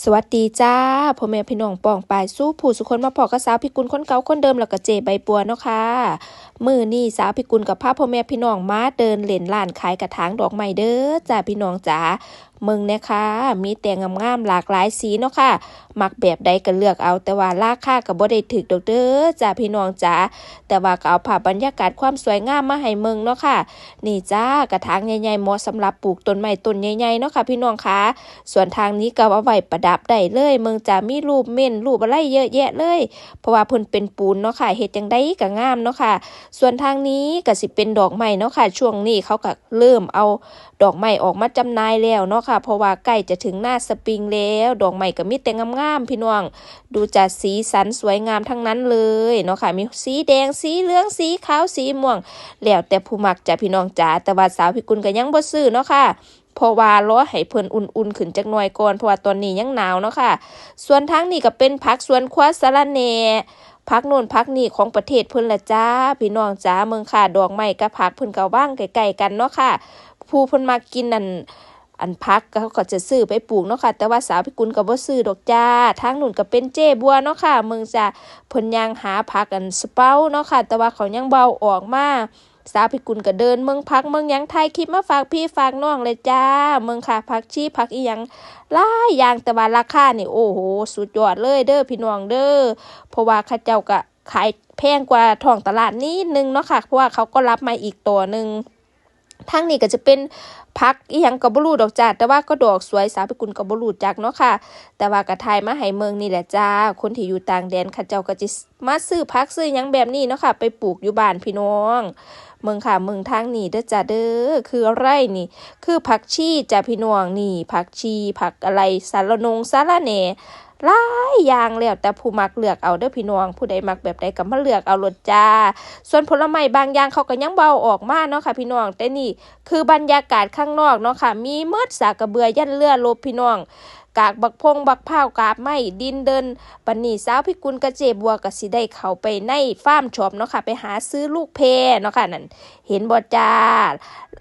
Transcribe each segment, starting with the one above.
สวัสดีจ้าพ่อแม่พี่น้องป่องปายสู้ผู้สุคนมาพอกับสาวพิกุลคนเก่าคนเดิมแล้วก็เจใบปัวเนาะค่ะมือนี่สาวพิกุลกับพาพ่อแม่พี่น้องมาเดินเล่นลานขายกระถางดอกไม้เด้อจ้าพี่น้องจ๋า มึงนะคะมีแต่งงามๆหลากหลายสีเนาะค่ะ มักแบบใดก็เลือกเอาแต่ว่าราคาก็บ่ได้ถึกดอกเด้อจ้าพี่น้องจ๋าแต่ว่าก็เอาภาพบรรยากาศความสวยงามมาให้เมืองเนาะค่ะ นี่จ้ากระถางใหญ่ๆเหมาะสำหรับปลูกต้นไม้ต้นใหญ่ๆเนาะค่ะพี่น้องคะส่วนทางนี้ก็เอาไว้ประดับได้เลยเมืองจะมีรูปเม่นรูปอะไรเยอะแยะเลย เพราะว่าเพิ่นเป็นปูนเนาะค่ะเฮ็ดจังไดก็งามเนาะค่ะ ส่วนทางนี้ก็สิเป็นดอกไม้เนาะค่ะ ช่วงนี้เขาก็เริ่มเอาดอกไม้ออกมาจำหน่ายแล้วเนาะค่ะเพราะว่าใกล้จะถึงหน้าสปริงแล้ว ดอกไม้ก็มีแต่งงามๆพี่น้อง ดูจากสีสันสวยงามทั้งนั้นเลยเนาะค่ะ มีสีแดง สีเหลือง สีขาว สีม่วง แล้วแต่ผู้มักจ้ะพี่น้องจ๋า แต่ว่าสาวพี่กุลก็ยังบ่ซื้อเนาะค่ะเพราะว่ารอให้เพิ่นอุ่นๆ ขึ้นจักหน่อยก่อนเพราะว่าตอนนี้ยังหนาวเนาะค่ะ ส่วนทางนี้ก็เป็นผักสวนครัวสะระแหน่ผักโน่นผักนี่ของประเทศเพิ่นละจ้าพี่น้องจ๋าเมืองค่ะดอกไม้กับผักเพิ่นก็ว่างใกลๆกันเนาะค่ะ ผู้เพิ่นมากินนั่น อันพักเขาก็จะซื้อไปปลูกเนาะค่ะ แต่ว่าสาวพี่กุลก็บ่ซื้อดอกจ้าทางหนู่นก็เป็นเจ้บัวเนาะค่ะเมืองจ้าเพิ่นยังหาผักอันสเปาเนาะค่ะ แต่ว่าเขายังเบาออกมาสาวพิกุลก็เดินเมืองพักเมืองยังไทยคลิปมาฝากพี่ฝากน้องเลยจ้า เมืองค่ะพักชีพักอีหยังลายอย่างแต่ว่าราคานี่โอ้โห สุดยอดเลยเด้อพี่น้องเด้อเพราะว่าข้าเจ้าก็ขายแพงกว่าท้องตลาดนิดนึงเนาะค่ะ เพราะว่าเขาก็รับมาอีกตัวหนึ่ง ทางนี้ก็จะเป็นพักอีหยังกับบรูดอกจ้าแต่ว่าก็ดอกสวยสาวพิกุลกับบรูจักเนาะค่ะ แต่ว่ากระทายมาให้เมืองนี่แหละจ้า คนที่อยู่ต่างแดนข้าเจ้าก็จะมาซื้อพักซื้อยังแบบนี้เนาะค่ะ ไปปลูกอยู่บ้านพี่น้อง เมืองค่ะเมืองทางนี่เด้อจ้าเด้อคืออะไรนี่ คือผักชีจ้าพี่น้องนี่ผักชีผักอะไรสารนงสารแหน่ หลายอย่างแล้วแต่ผู้มักเลือกเอาเด้อพี่น้องผู้ใดมักแบบใดก็มาเลือกเอารถจ้า ส่วนผลไม้บางอย่างเขาก็ยังเบาออกมาเนาะค่ะพี่น้องแต่นี่คือบรรยากาศข้างนอกเนาะค่ะมีเมืดสากกระเบือยันเลือลบพี่น้อง กากบักพงบักพร้าวกาบไม้ดินเดินปันนี้สาวพิกุลกระเจบัวก็สิได้เข้าไปในฟาร์มช็อปเนาะค่ะ ไปหาซื้อลูกเพเนาะค่ะนั่นเห็นบ่จ้า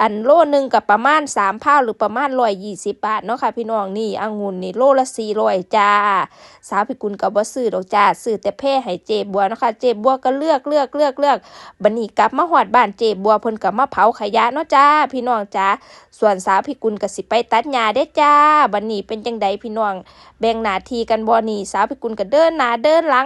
อันโลหนึงกับประมาณ3พ้าหรือประมาณ120บบาทเนาะค่ะพี่น้องนี่องุ่นนี่โลละ400จ้า สาวพิกุลก็บ่ซื้อดอกจ้าซื้อแต่แพร่ให้เจบัวเนาะค่ะเจบัวก็เลือกเลือกเลือกเลือกบัดนี้กลับมาฮอดบ้านเจบัวเพิ่นก็มาเผาขยะเนาะจ้า พี่น้องจ้าส่วนสาวพิกุลก็สิไปตัดหญ้าเด้จ้าบัดนี้เป็นจังใดพี่น้อง แบ่งหน้าที่กันบ่นี่สาวพิกุลก็เดินหน้าเดินหลัง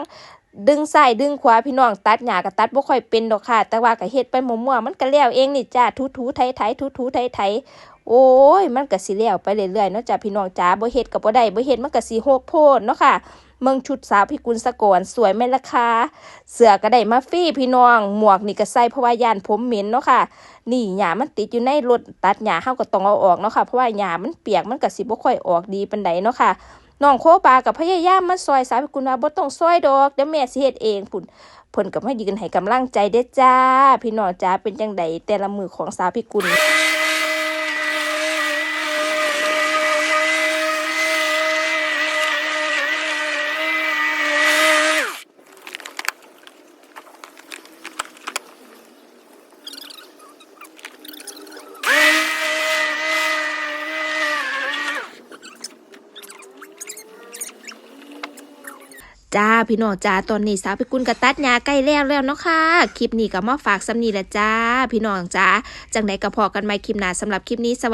ดึงซ้ายดึงขวาพี่น้องตัดหยาก็ตัดบ่ค่อยเป็นดอกค่ะ แต่ว่าก็เฮ็ดไปมั่วๆมันก็แล้วเองนี่จ้าทุๆไถๆทุๆไถๆ โอ้ย มันก็สิแล้วไปเรื่อยๆเนาะจ้าพี่น้องจ้าบ่เฮ็ดก็บ่ได้บ่เฮ็ดมันก็สิโหกโพดเนาะค่ะเมืองชุดสาวพิกุลสะกอนสวยไหมล่ะคะเสือก็ได้มาฟรีพี่น้อง หมวกนี่ก็ใส่เพราะว่ายานผมเหม็นเนาะค่ะ นี่หญ้ามันติดอยู่ในรถตัดหญ้าเฮาก็ต้องเอาออกเนาะค่ะเพราะว่าหญ้ามันเปียกมันก็สิบ่ค่อยออกดีปานใดเนาะค่ะน้องโคบากับพยายามมาซอยสาวพิกุลว่าบ่ต้องซอยดอกเดี๋ยวแม่สิเฮ็ดเองพุ่นเพิ่นก็มายืนให้กำลังใจเด้จ้า พี่น้องจ้าเป็นจังใดแต่ละมือของสาวพิกุล จ้าพี่น้องจ้าตอนนี้สาวพิกุลกระตัดยาใกล้แล้วแล้วเนาะค่ะคลิปนี้ก็มาฝากสำนีละจ้า พี่น้องจ้าจังไหนกระพอกันไหมคลิปหน้าสำหรับคลิปนี้สวัสดี